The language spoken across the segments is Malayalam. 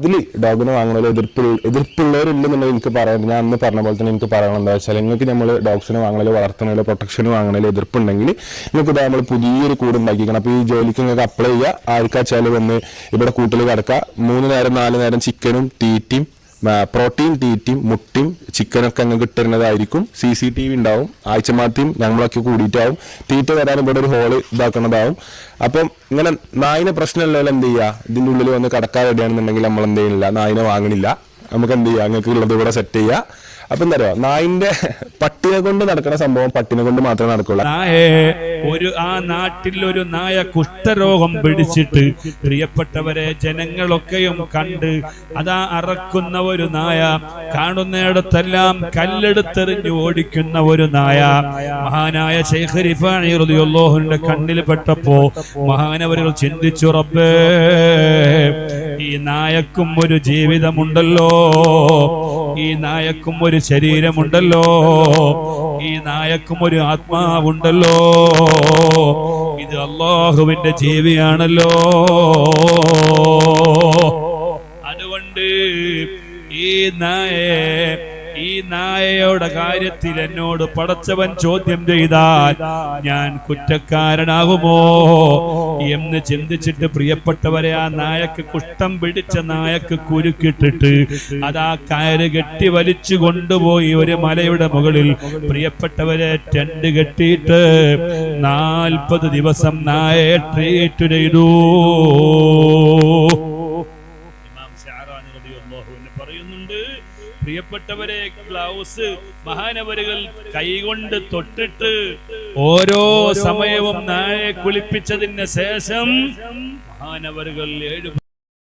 ഇതിൽ ഡോഗിനെ വാങ്ങണമല്ലോ എതിർപ്പ് എതിർപ്പുള്ളവരില്ലെന്നുണ്ടെങ്കിൽ എനിക്ക് പറയാൻ ഞാൻ അന്ന് പറഞ്ഞ പോലെ തന്നെ എനിക്ക് പറയണം എന്താ വെച്ചാൽ നിങ്ങൾക്ക് നമ്മൾ ഡോഗ്സിനെ വാങ്ങണല്ലോ വളർത്തണമല്ലോ പ്രൊട്ടക്ഷന് വാങ്ങണല്ലോ എതിർപ്പുണ്ടെങ്കിൽ നിങ്ങൾക്ക് ഇതാ നമ്മൾ പുതിയൊരു കൂട് ഉണ്ടാക്കിക്കണം അപ്പോൾ ഈ ജോലിക്ക് നിങ്ങൾക്ക് അപ്ലൈ ചെയ്യുക ആർക്കാച്ചാൽ വന്ന് ഇവിടെ കൂട്ടിൽ കിടക്കുക മൂന്ന് നേരം നാല് നേരം ചിക്കനും തീറ്റയും പ്രോട്ടീൻ തീറ്റയും മുട്ടയും ചിക്കനൊക്കെ അങ്ങ് കിട്ടുന്നതായിരിക്കും സി സി ടി വി ഉണ്ടാവും. ആഴ്ച മാറ്റിയും ഞങ്ങളൊക്കെ കൂടിയിട്ടാവും. തീറ്റ തരാൻ ഇവിടെ ഒരു ഹോൾ ഇതാക്കുന്നതാവും അപ്പം ഇങ്ങനെ നായിനെ പ്രശ്നമുള്ളവർ എന്ത് ചെയ്യുക ഇതിന്റെ ഉള്ളിൽ വന്ന് കടക്കാൻ റെഡിയാണെന്നുണ്ടെങ്കിൽ നമ്മൾ എന്ത് ചെയ്യുന്നില്ല നായിനെ വാങ്ങണില്ല. നമുക്ക് എന്ത് ചെയ്യാം? അങ്ങക്ക് ഉള്ളത് ഇവിടെ സെറ്റ് ചെയ്യുക അപ്പം എന്താ പറയുക നായിന്റെ പട്ടിനെ കൊണ്ട് നടക്കുന്ന സംഭവം പട്ടിനെ കൊണ്ട് മാത്രമേ നടക്കുള്ളൂ. ഒരു ആ നാട്ടിൽ ഒരു നായ കുഷ്ഠരോഗം പിടിച്ചിട്ട് പ്രിയപ്പെട്ടവരെ ജനങ്ങളൊക്കെയും കണ്ട് അതാ അറക്കുന്ന ഒരു നായ കാണുന്നിടത്തെല്ലാം കല്ലെടുത്തെറിഞ്ഞു ഓടിക്കുന്ന ഒരു നായ. മഹാനായ ശൈഖ് റളിയല്ലാഹുവിന്റെ കണ്ണിൽ പെട്ടപ്പോ മഹാനവരുകൾ ചിന്തിച്ചു റബ്ബേ ഈ നായക്കും ഒരു ജീവിതമുണ്ടല്ലോ. ഈ നായക്കും ഒരു ശരീരമുണ്ടല്ലോ. ഈ നായക്കും ഒരു ആത്മാവുണ്ടല്ലോ. ഇത് അള്ളാഹുവിന്റെ ജീവിയാണല്ലോ. അതുകൊണ്ട് ഈ നായെ ഈ നായയുടെ കാര്യത്തിൽ എന്നോട് പടച്ചവൻ ചോദ്യം ചെയ്താൽ ഞാൻ കുറ്റക്കാരനാകുമോ? എന്ന് ചിന്തിച്ചിട്ട് പ്രിയപ്പെട്ടവരെ ആ നായക്ക് കുഷ്ടം പിടിച്ച നായക്ക് കുരുക്കിട്ടിട്ട് അതാ കയറ് കെട്ടി വലിച്ചു കൊണ്ടുപോയി ഒരു മലയുടെ മുകളിൽ. പ്രിയപ്പെട്ടവരെ ടെന്റ് കെട്ടിയിട്ട് നാൽപ്പത് ദിവസം നായ ട്രീറ്റ് ചെയ്തു. പ്രിയപ്പെട്ടവരെ ഗ്ലൗസ് മഹാനവരുകൾ കൈകൊണ്ട് തൊട്ടിട്ട് ഓരോ സമയവും നായെ കുളിപ്പിച്ചതിന് ശേഷം മഹാനവരുകൾ ഏഴ്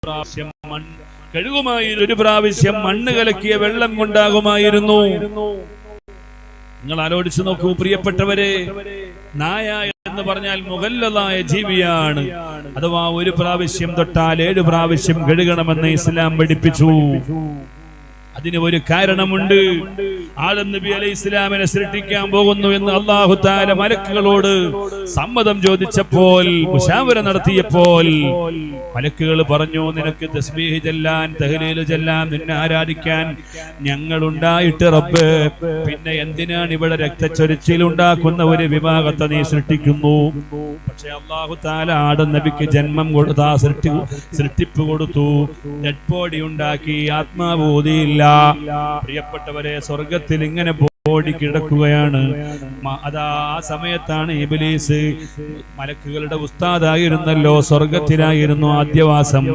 പ്രാവശ്യം മണ്ണ് കഴുകുമായിരുന്നു. ഒരു പ്രാവശ്യം മണ്ണ് കലക്കിയ വെള്ളം കൊണ്ടാകുമായിരുന്നു. നിങ്ങൾ ആലോചിച്ചു നോക്കൂ പ്രിയപ്പെട്ടവരെ നായ എന്ന് പറഞ്ഞാൽ മുകല്ലതായ ജീവിയാണ്. അഥവാ ഒരു പ്രാവശ്യം തൊട്ടാൽ ഏഴ് പ്രാവശ്യം കഴുകണമെന്ന് ഇസ്ലാം പഠിപ്പിച്ചു. അതിന് ഒരു കാരണമുണ്ട്. ആദം നബി അലൈഹി ഇസ്ലാമിനെ സൃഷ്ടിക്കാൻ പോകുന്നു എന്ന് അള്ളാഹു താര മലക്കുകളോട് സമ്മതം ചോദിച്ചപ്പോൾ മുഷാവര നടത്തിയപ്പോൾ മലക്കുകൾ പറഞ്ഞു നിനക്ക് തസ്ബീഹ് ചെല്ലാൻ തഹലീൽ ചെല്ലാൻ നിന്നെ ആരാധിക്കാൻ ഞങ്ങൾ ഉണ്ടായിട്ട് റബ്ബ്. പിന്നെ എന്തിനാണ് ഇവിടെ രക്തച്ചൊരിച്ചിൽ ഉണ്ടാക്കുന്ന ഒരു വിഭാഗത്തെ നീ സൃഷ്ടിക്കുന്നു? പക്ഷെ അള്ളാഹു താല ആടം നബിക്ക് ജന്മം കൊടുത്ത സൃഷ്ടി സൃഷ്ടിപ്പ് കൊടുത്തു. ഡെഡ് ബോഡി ഉണ്ടാക്കി ആത്മാവ് ഊതിയില്ല. പ്രിയപ്പെട്ടവരെ സ്വർഗത്തിൽ ഇങ്ങനെ ബോഡി കിടക്കുകയാണ്. അതാ ആ സമയത്താണ് ഇബിലീസ് മലക്കുകളുടെ ഉസ്താദായിരുന്നല്ലോ സ്വർഗത്തിലായിരുന്നു ആദ്യവാസം.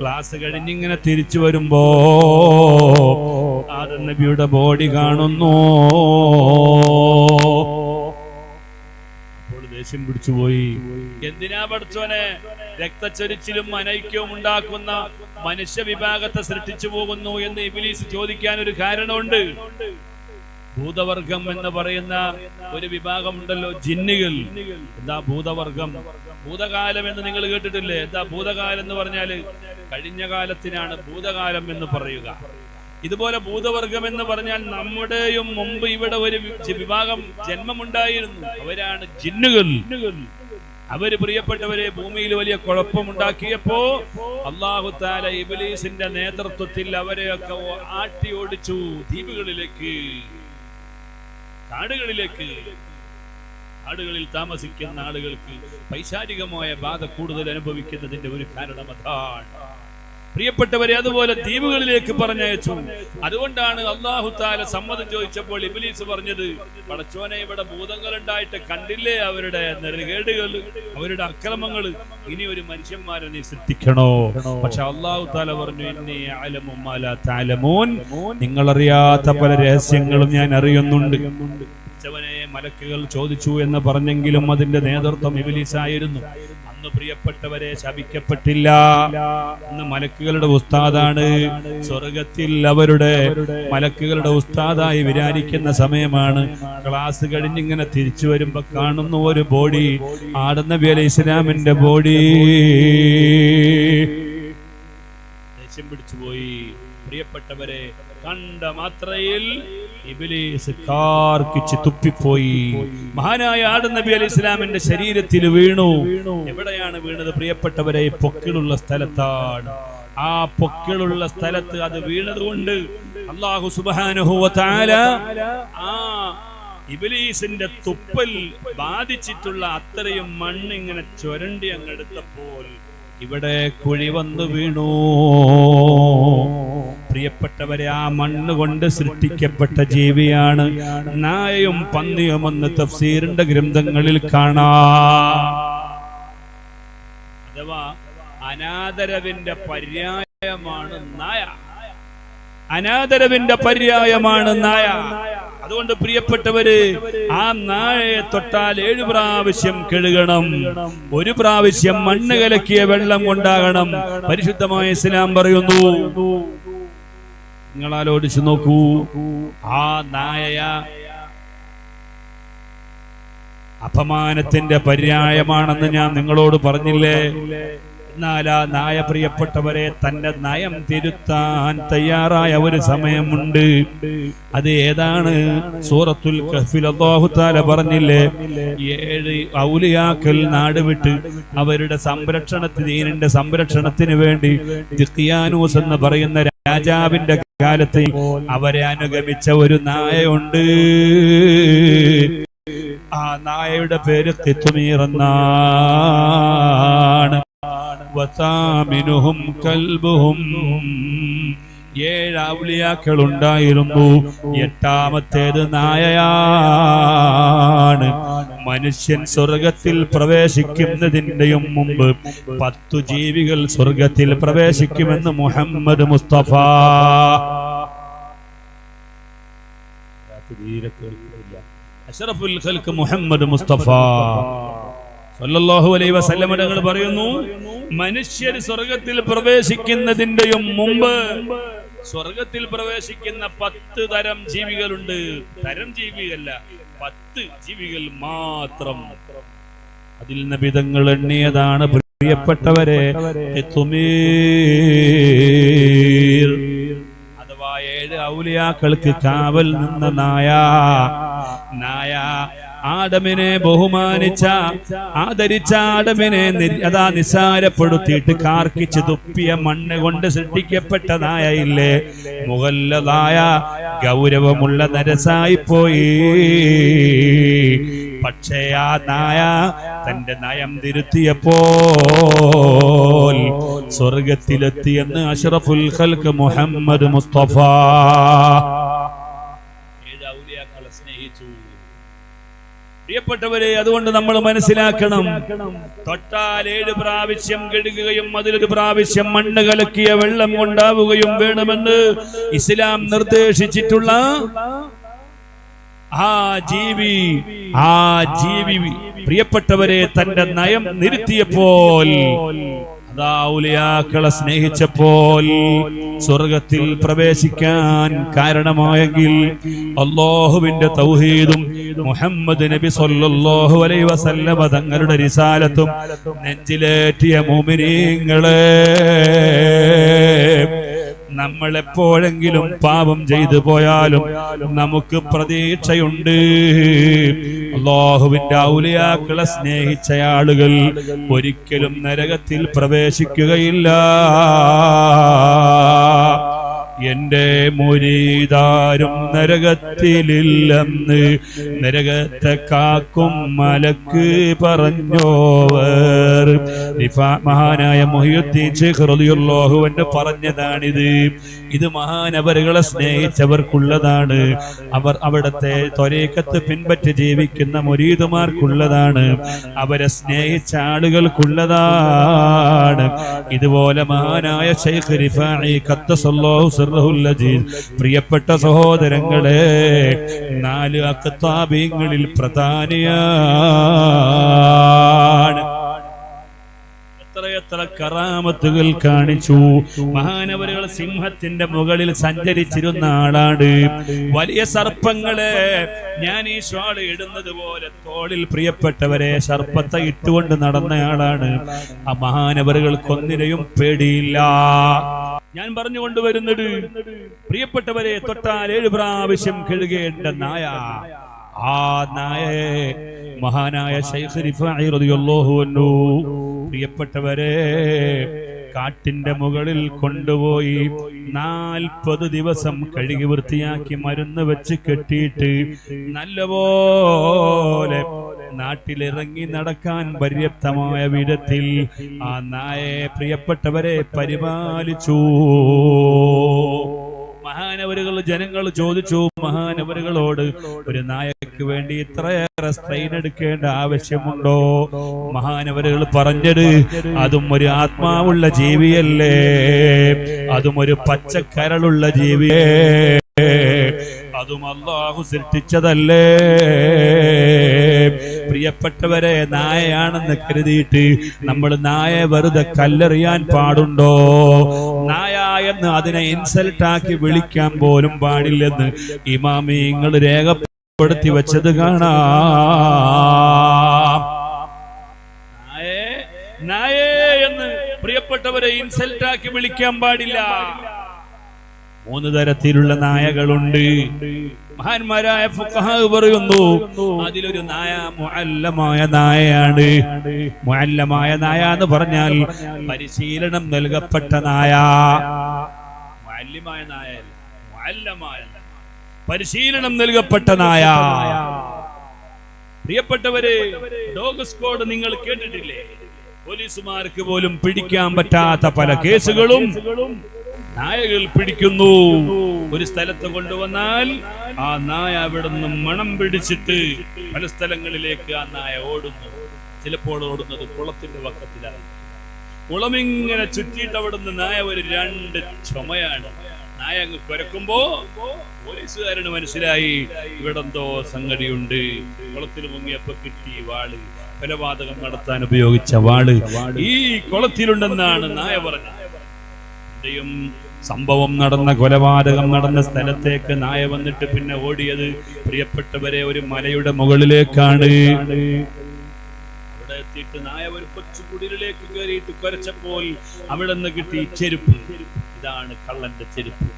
ക്ലാസ് കഴിഞ്ഞിങ്ങനെ തിരിച്ചു വരുമ്പോ ആദ നബിയുടെ ബോഡി കാണുന്നു. ദേഷ്യം പിടിച്ചുപോയി. എന്തിനാ പഠിച്ചോനെ രക്തച്ചൊരിച്ചിലും അനൈക്യവും ഉണ്ടാക്കുന്ന മനുഷ്യ വിഭാഗത്തെ സൃഷ്ടിച്ചു പോകുന്നു എന്ന് ഇബിലീസ് ചോദിക്കാൻ ഒരു കാരണമുണ്ട്. ഭൂതവർഗം എന്ന് പറയുന്ന ഒരു വിഭാഗം ഉണ്ടല്ലോ ജിന്നുകൾ. എന്താ ഭൂതവർഗം? ഭൂതകാലം എന്ന് നിങ്ങൾ കേട്ടിട്ടില്ലേ? എന്താ ഭൂതകാലം എന്ന് പറഞ്ഞാൽ കഴിഞ്ഞ കാലത്തിനാണ് ഭൂതകാലം എന്ന് പറയുക. ഇതുപോലെ ഭൂതവർഗം എന്ന് പറഞ്ഞാൽ നമ്മുടെയും മുമ്പ് ഇവിടെ ഒരു വിഭാഗം ജന്മമുണ്ടായിരുന്നു. അവരാണ് ജിന്നുകൾ. അവർ പ്രിയപ്പെട്ടവരെ ഭൂമിയിൽ വലിയ കുഴപ്പമുണ്ടാക്കിയപ്പോ അള്ളാഹു താല ഇബിലീസിന്റെ നേതൃത്വത്തിൽ അവരെയൊക്കെ ആട്ടി ഓടിച്ചു ദ്വീപുകളിലേക്ക് കാടുകളിലേക്ക്. കാടുകളിൽ താമസിക്കുന്ന ആളുകൾക്ക് പൈശാരികമായ ബാധ കൂടുതൽ അനുഭവിക്കുന്നതിന്റെ ഒരു കാരണം അതാണ്. പ്രിയപ്പെട്ടവരെ അതുപോലെ ദ്വീപുകളിലേക്ക് പറഞ്ഞയച്ചു. അതുകൊണ്ടാണ് അള്ളാഹു താല സമ്മതം ചോദിച്ചപ്പോൾ ഇബിലീസ് പറഞ്ഞത് പടച്ചോനെ ഇവിടെ ഭൂതങ്ങൾ ഉണ്ടായിട്ട് കണ്ടില്ലേ അവരുടെ നെറുകേടുകൾ അവരുടെ അക്രമങ്ങൾ? ഇനി ഒരു മനുഷ്യന്മാരെ നീ സൃഷ്ടിക്കണോ? പക്ഷെ അള്ളാഹു താല പറഞ്ഞു എന്നെ നിങ്ങൾ നിങ്ങളറിയാത്ത പല രഹസ്യങ്ങളും ഞാൻ അറിയുന്നുണ്ട്. മലക്കുകൾ ചോദിച്ചു എന്ന് പറഞ്ഞെങ്കിലും അതിന്റെ നേതൃത്വം ഇബിലീസായിരുന്നു. അന്ന് പ്രിയപ്പെട്ടവരെ ശപിക്കപ്പെട്ടില്ല. അന്ന് മലക്കുകളുടെ ഉസ്താദാണ്. സ്വർഗത്തിൽ അവരുടെ മലക്കുകളുടെ ഉസ്താദായി വിരാരിക്കുന്ന സമയമാണ്. ക്ലാസ് കഴിഞ്ഞിങ്ങനെ തിരിച്ചു വരുമ്പോ കാണുന്ന ഒരു ബോഡി ആടുന്ന വേല ഇസ്ലാമിന്റെ ബോഡി. ദേഷ്യം പിടിച്ചുപോയി. പ്രിയപ്പെട്ടവരെ കണ്ട മാത്രയിൽ ഇബിലീസ് തുപ്പിപ്പോയി മഹാനായ ആട് നബി അലി ഇസ്ലാമിന്റെ ശരീരത്തിൽ വീണു. എവിടെയാണ് വീണത്? പ്രിയപ്പെട്ടവരെ പൊക്കിളുള്ള സ്ഥലത്താണ്. ആ പൊക്കിളുള്ള സ്ഥലത്ത് അത് വീണതുകൊണ്ട് അള്ളാഹു സുബാനുഹുവ താല ആ ഇബലീസിന്റെ തുപ്പൽ ബാധിച്ചിട്ടുള്ള അത്രയും മണ്ണിങ്ങനെ ചുരണ്ടി അങ്ങെടുത്തപ്പോൾ ഇവിടെ കുഴി വന്നു വീണു. പ്രിയപ്പെട്ടവരെ ആ മണ്ണ് കൊണ്ട് സൃഷ്ടിക്കപ്പെട്ട ജീവിയാണ് നായയും പന്നിയും പന്നിയുമെന്ന് തഫ്സീറിന്റെ ഗ്രന്ഥങ്ങളിൽ കാണാം. അഥവാ അനാദരവിന്റെ പര്യായമാണ് നായ. അനാദരവിന്റെ പര്യായമാണ് നായ. അതുകൊണ്ട് പ്രിയപ്പെട്ടവര് ആ നായയെ തൊട്ടാൽ ഏഴു പ്രാവശ്യം കെഴുകണം. ഒരു പ്രാവശ്യം മണ്ണ് കലക്കിയ വെള്ളം കൊണ്ടാകണം. പരിശുദ്ധമായ ഇസ്ലാം പറയുന്നു. നിങ്ങൾ ആലോചിച്ചു നോക്കൂ. ആ നായ അപമാനത്തിന്റെ പര്യായമാണെന്ന് ഞാൻ നിങ്ങളോട് പറഞ്ഞില്ലേ? എന്നാൽ നായ പ്രിയപ്പെട്ടവരെ തന്റെ നയം തിരുത്താൻ തയ്യാറായ ഒരു സമയമുണ്ട്. അത് ഏതാണ്? സൂറത്തുൽ തആല പറഞ്ഞില്ലേ ഏഴ് ഔലിയാക്കൽ നാട് വിട്ട് അവരുടെ സംരക്ഷണത്തിന് ദീനിന്റെ സംരക്ഷണത്തിന് വേണ്ടി ദിഖിയാനൂസ് എന്ന് പറയുന്ന രാജാവിന്റെ കാലത്ത് അവരെ അനുഗമിച്ച ഒരു നായയുണ്ട്. ആ നായയുടെ പേര് കിത്തുമീർ എന്നാണ് വസാമിനുഹും കൽബുഹും. ഏഴ് ഔലിയാക്കൾ ഉണ്ടായിരുന്നു എട്ടാമത്തേത് നായയാണ്. മനുഷ്യൻ സ്വർഗത്തിൽ പ്രവേശിക്കുന്നതിന്റെയും മുമ്പ് പത്തു ജീവികൾ സ്വർഗത്തിൽ പ്രവേശിക്കുമെന്ന് മുഹമ്മദ് മുസ്തഫ. അഷറഫുൽ മുഹമ്മദ് മുസ്തഫ. സല്ലല്ലാഹു അലൈഹി വസല്ലം തങ്ങൾ പറയുന്നു മനുഷ്യർ സ്വർഗത്തിൽ പ്രവേശിക്കുന്നതിന്റെയും മുമ്പ് സ്വർഗത്തിൽ പ്രവേശിക്കുന്ന പത്ത് തരം ജീവികളുണ്ട്. തരം ജീവികല്ല പത്ത് ജീവികൾ മാത്രം. അതിൽ നബിതങ്ങൾ എണ്ണിയതാണ് പ്രിയപ്പെട്ടവരെ അഥവാ ഏഴ് ഔലിയാക്കൾക്ക് കാവൽ നിന്ന നായ നായ ആദമിനെ ബഹുമാനിച്ച ആദരിച്ച ആദമിനെ അതാ നിസാരപ്പെടുത്തിയിട്ട് കാർക്കിച്ച് തുപ്പിയ മണ്ണ് കൊണ്ട് സൃഷ്ടിക്കപ്പെട്ട നായയില്ലേ മുകല്ലതായ ഗൗരവമുള്ള നരസായി പോയി പക്ഷേ ആ നായ തന്റെ നയം തിരുത്തിയപ്പോൾ സ്വർഗത്തിലെത്തിയെന്ന് അഷറഫുൽ ഖൽക്ക് മുഹമ്മദ് മുസ്തഫ ഏഴ് ഔലിയാക്കളെ സ്നേഹിച്ചു പ്രിയപ്പെട്ടവരെ അതുകൊണ്ട് നമ്മൾ മനസ്സിലാക്കണം. തൊട്ടാൽ ഏഴ് പ്രാവശ്യം കഴുകുകയും അതിലൊരു പ്രാവശ്യം മണ്ണ് കലക്കിയ വെള്ളം കൊണ്ടാവുകയും വേണമെന്ന് ഇസ്ലാം നിർദ്ദേശിച്ചിട്ടുള്ള ആ ജീവി ആ ജീവി. പ്രിയപ്പെട്ടവരെ തന്റെ നയം നിരുത്തിയപ്പോൾ അതാ ഔലിയാക്കളെ സ്നേഹിച്ചപ്പോൾ സ്വർഗത്തിൽ പ്രവേശിക്കാൻ കാരണമായെങ്കിൽ അള്ളാഹുവിന്റെ തൗഹീദും മുഹമ്മദ് നബി സല്ലല്ലാഹു അലൈഹി വസല്ലമ തങ്ങളുടെ റിസാലത്തും നെഞ്ചിലേറ്റിയ മുമിനീങ്ങളെ നമ്മൾ എപ്പോഴെങ്കിലും പാപം ചെയ്തു പോയാലും നമുക്ക് പ്രതീക്ഷയുണ്ട്. അള്ളാഹുവിന്റെ ഔലിയാക്കളെ സ്നേഹിച്ച ആളുകൾ ഒരിക്കലും നരകത്തിൽ പ്രവേശിക്കുകയില്ല. എന്റെ മുരീതാരും നരകത്തിലില്ലെന്ന് നരകത്തെ കാക്കും മലക്ക് പറഞ്ഞോവർ. മഹാനായ മൊഹിയുദ്ദീൻ ശേഖ് റളിയല്ലാഹു അൻഹു പറഞ്ഞതാണിത്. ഇത് മഹാനവരുകളെ സ്നേഹിച്ചവർക്കുള്ളതാണ്. അവർ അവിടത്തെ ത്വരേക്കത്ത് പിൻപറ്റി ജീവിക്കുന്ന മുരീതുമാർക്കുള്ളതാണ്. അവരെ സ്നേഹിച്ച ആളുകൾക്കുള്ളതാണ്. ഇതുപോലെ മഹാനായ ഷെയ്ഖ് ഖദ്ദസല്ലാഹു സിർറഹുൽ അജീസ് പ്രിയപ്പെട്ട സഹോദരങ്ങളെ നാല് അക്താബീങ്ങളിൽ പ്രധാനിയാണ്. എത്രയെത്ര കറാമത്തുകൾ കാണിച്ചു. മഹാനവരുകൾ സിംഹത്തിന്റെ മുകളിൽ സഞ്ചരിച്ചിരുന്ന ആളാണ്. വലിയ സർപ്പങ്ങളെ ഞാൻ ഈ ഷാൾ ഇടുന്നത് പോലെ തോളിൽ പ്രിയപ്പെട്ടവരെ സർപ്പത്തെ ഇട്ടുകൊണ്ട് നടന്നയാളാണ് ആ മഹാനവറുകൾക്കൊന്നിനെയും പേടിയില്ല. ഞാൻ പറഞ്ഞു കൊണ്ടുവരുന്നത് പ്രിയപ്പെട്ടവരെ തൊട്ടാൽ ഏഴ് പ്രാവശ്യം കഴുകേണ്ട നായ. ആ നായ മഹാനായ പ്രിയപ്പെട്ടവരെ കാട്ടിന്റെ മുകളിൽ കൊണ്ടുപോയി നാൽപ്പത് ദിവസം കഴുകി വൃത്തിയാക്കി മരുന്ന് വെച്ച് കെട്ടിയിട്ട് നല്ലപോലെ നാട്ടിലിറങ്ങി നടക്കാൻ പര്യാപ്തമായ വിധത്തിൽ ആ നായെ പ്രിയപ്പെട്ടവരെ പരിപാലിച്ചു. മഹാനവരുകൾ ജനങ്ങൾ ചോദിച്ചു മഹാനവരുകളോട് ഒരു നായക്ക് വേണ്ടി ഇത്രയേറെ സ്ട്രെയിൻ എടുക്കേണ്ട ആവശ്യമുണ്ടോ? മഹാനവരുകൾ പറഞ്ഞത് അതും ഒരു ആത്മാവുള്ള ജീവിയല്ലേ? അതും ഒരു പച്ചക്കരളുള്ള ജീവിയേ? അതും അള്ളാഹു സൃഷ്ടിച്ചതല്ലേ? പ്രിയപ്പെട്ടവരെ നായയാണെന്ന് കരുതിയിട്ട് നമ്മൾ നായ വെറുതെ കല്ലെറിയാൻ പാടുണ്ടോ? നായ എന്ന് അതിനെ ഇൻസൾട്ട് ആക്കി വിളിക്കാൻ പോലും പാടില്ലെന്ന് ഇമാമി നിങ്ങൾ രേഖപ്പെടുത്തി വെച്ചത് കാണാം. നായേ നായേ എന്ന് പ്രിയപ്പെട്ടവരെ ഇൻസൾട്ട് ആക്കി വിളിക്കാൻ പാടില്ല. മൂന്ന് തരത്തിലുള്ള നായകളുണ്ട്. മഹാന്മാരായ ഫുഖഹാവ് പറയുന്നു അതിലൊരു നായ മുഅല്ലമായ നായയാണ്. മുഅല്ലമായ നായ എന്ന് പറഞ്ഞാൽ പരിശീലനം നൽകപ്പെട്ട നായ. മുഅല്ലിമായ നായ മുഅല്ലമായ പരിശീലനം നൽകപ്പെട്ട നായ. പ്രിയപ്പെട്ടവരെ ഡോഗ് സ്ക്വാഡ് നിങ്ങൾ കേട്ടിട്ടില്ലേ? പോലീസുമാർക്ക് പോലും പിടിക്കാൻ പറ്റാത്ത പല കേസുകളും നായകൾ പിടിക്കുന്നു. ഒരു സ്ഥലത്ത് കൊണ്ടുവന്നാൽ ആ നായ അവിടെ നിന്ന് മണം പിടിച്ചിട്ട് പല സ്ഥലങ്ങളിലേക്ക് ആ നായ ഓടുന്നു. ചിലപ്പോൾ ഓടുന്നത് കുളത്തിന്റെ വക്കത്തിലാണ്. കുളമിങ്ങനെ ചുറ്റിയിട്ട് അവിടുന്ന് നായ ഒരു രണ്ട് ചുമയാണ്. നായ അങ്ങ് കുരക്കുമ്പോ പോലീസുകാരന് മനസ്സിലായി ഇവിടെ എന്തോ സംഗതിയുണ്ട്. കുളത്തിൽ മുങ്ങിയപ്പോ കിട്ടി വാൾ. കൊലപാതകം നടത്താൻ ഉപയോഗിച്ച വാൾ. ഈ കുളത്തിലുണ്ടെന്നാണ് നായ പറഞ്ഞത്. എന്റെയും സംഭവം നടന്ന കൊലപാതകം നടന്ന സ്ഥലത്തേക്ക് നായ വന്നിട്ട് പിന്നെ ഓടിയത് പ്രിയപ്പെട്ടവരെ ഒരു മലയുടെ മുകളിലേക്കാണ്. അവിടെ എത്തിയിട്ട് നായ ഒരു കൊച്ചു കുടിലേക്ക് കയറിയിട്ട് കുരച്ചപ്പോൾ അവിടെ നിന്ന് കിട്ടി ചെരുപ്പ്. ഇതാണ് കള്ളന്റെ ചെരുപ്പ്.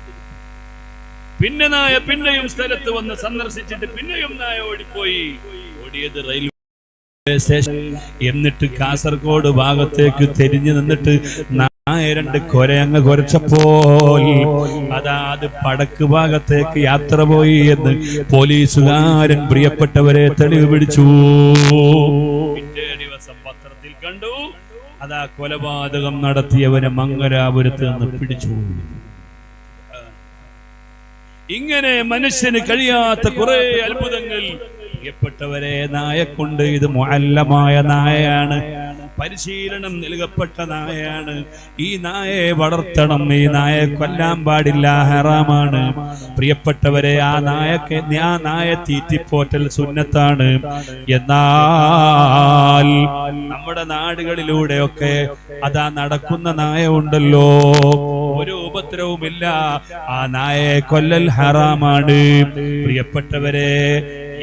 പിന്നെ നായ പിന്നെയും സ്ഥലത്ത് വന്ന് സന്ദർശിച്ചിട്ട് പിന്നെയും നായ ഓടിപ്പോയി. ഓടിയത് റെയിൽവേ എന്നിട്ട് കാസർഗോഡ് ഭാഗത്തേക്ക് തിരിഞ്ഞു നിന്നിട്ട് നായ രണ്ട് കൊരയങ്ങ് കൊരച്ചപ്പോൾ അതാ അത് പടക്ക് ഭാഗത്തേക്ക് യാത്ര പോയി എന്ന് പോലീസുകാരൻ പ്രിയപ്പെട്ടവരെ തെളിവ് പിടിച്ചു. പിറ്റേ ദിവസം പത്രത്തിൽ കണ്ടു. അതാ കൊലപാതകം നടത്തിയവനെ മംഗലാപുരത്ത് നിന്ന് പിടിച്ചു. ഇങ്ങനെ മനുഷ്യന് കഴിയാത്ത കുറെ അത്ഭുതങ്ങൾ. പ്രിയപ്പെട്ടവരെ നായക്കൊണ്ട്. ഇത് മുഅല്ലമായ നായയാണ്. പരിശീലനം നൽകപ്പെട്ട നായയാണ്. ഈ നായയെ വളർത്തണം. ഈ നായയെ കൊല്ലാൻ പാടില്ല. ഹറാമാണ്. പ്രിയപ്പെട്ടവരെ ആ നായക്ക് ആ നായ തീറ്റിപ്പോറ്റൽ സുന്നത്താണ്. എന്നാൽ നമ്മുടെ നാടുകളിലൂടെയൊക്കെ അതാ നടക്കുന്ന നായ ഉണ്ടല്ലോ. ഒരു ഉപദ്രവുമില്ല ആ നായയെ കൊല്ലൽ ഹറാമാണ്. പ്രിയപ്പെട്ടവരെ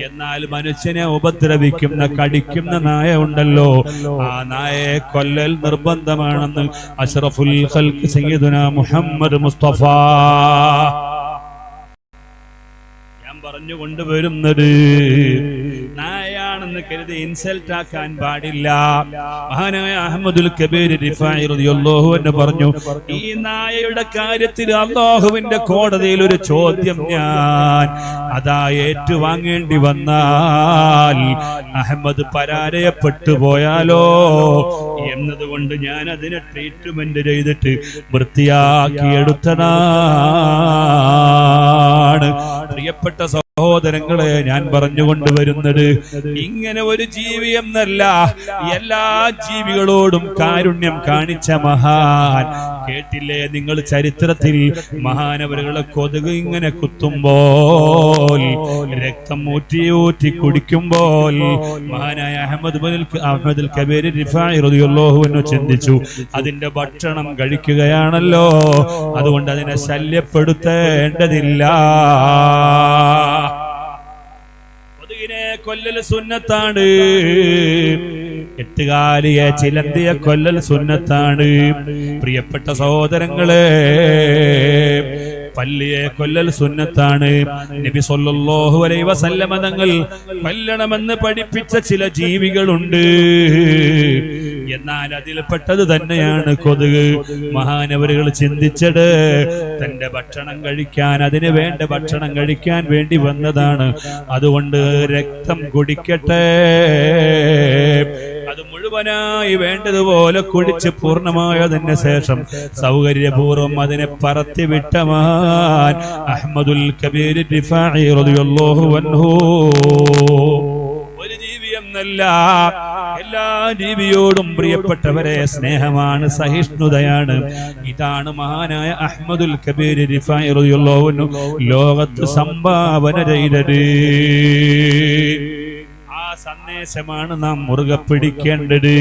എന്നാൽ മനുഷ്യനെ ഉപദ്രവിക്കുന്ന കടിക്കുന്ന നായ ഉണ്ടല്ലോ. ആ നായയെ കൊല്ലൽ നിർബന്ധമാണെന്ന് അഷ്റഫുൽ സയ്യിദുന മുഹമ്മദ് മുസ്തഫ. ഞാൻ പറഞ്ഞു കൊണ്ടുവരുന്നത് കരുതി ഇൻസൾട്ട് ആക്കാൻ പാടില്ല. മഹാനായ അഹമ്മദുൽ കബീർ അൻഹു പറഞ്ഞു ഈ നായയുടെ കാര്യത്തിൽ അള്ളാഹുവിന്റെ കോടതിയിൽ ഒരു ചോദ്യം ഞാൻ അതാ ഏറ്റുവാങ്ങേണ്ടി വന്നാൽ അഹമ്മദ് പരാജയപ്പെട്ടു പോയാലോ? എന്നതുകൊണ്ട് ഞാൻ അതിനെ ട്രീറ്റ്മെന്റ് ചെയ്തിട്ട് വൃത്തിയാക്കിയെടുത്തതാണ്. പ്രിയപ്പെട്ട സഹോദരങ്ങളെ ഞാൻ പറഞ്ഞുകൊണ്ടുവരുന്നത് ഇങ്ങനെ ഒരു ജീവി എന്നല്ല. എല്ലാ ജീവികളോടും കാരുണ്യം കാണിച്ച മഹാൻ. കേട്ടില്ലേ? നിങ്ങൾ ചരിത്രത്തിൽ മഹാനവരുകളെ കൊതുക് ഇങ്ങനെ കുത്തുമ്പോൾ രക്തം ഊറ്റി ഊറ്റി കുടിക്കുമ്പോൾ മഹാനായ അഹമ്മദ് അഹമ്മദ് കബീർ ചിന്തിച്ചു അതിന്റെ ഭക്ഷണം കഴിക്കുകയാണല്ലോ. അതുകൊണ്ട് അതിനെ ശല്യപ്പെടുത്തേണ്ടതില്ല. കൊല്ലൽ സുന്നത്താണ്. എട്ടുകാലിയെ ചിലന്തിയ കൊല്ലൽ സുന്നത്താണ്. പ്രിയപ്പെട്ട സഹോദരങ്ങളെ പല്ലിയെ കൊല്ലൽ സുന്നത്താണ്. നബി സല്ലല്ലാഹു അലൈഹി വസല്ലമ തങ്ങൾ കൊല്ലണമെന്ന് പഠിപ്പിച്ച ചില ജീവികളുണ്ട്. എന്നാൽ അതിൽ അതിൽപ്പെട്ടത് തന്നെയാണ് കൊതുക്. മഹാനവരുകൾ ചിന്തിച്ചത് തന്റെ ഭക്ഷണം കഴിക്കാൻ അതിന് വേണ്ട ഭക്ഷണം കഴിക്കാൻ വേണ്ടി വന്നതാണ്. അതുകൊണ്ട് രക്തം കുടിക്കട്ടെ. അത് മുഴുവനായി വേണ്ടതുപോലെ കുടിച്ച് പൂർണമായതിന് ശേഷം സൗകര്യപൂർവം അതിനെ പറത്തി വിട്ടമാൻ അഹമ്മദുൽ കബീർ ഒരു എല്ലാ ജീവിയോടും പ്രിയപ്പെട്ടവരെ സ്നേഹമാണ് സഹിഷ്ണുതയാണ്. ഇതാണ് മഹാനായ അഹമ്മദുൽ കബീർ ലോകത്ത് സംഭാവന ചെയ്തത്. സന്ദേശമാണ് നാം മുറുകെ പിടിക്കേണ്ടത്.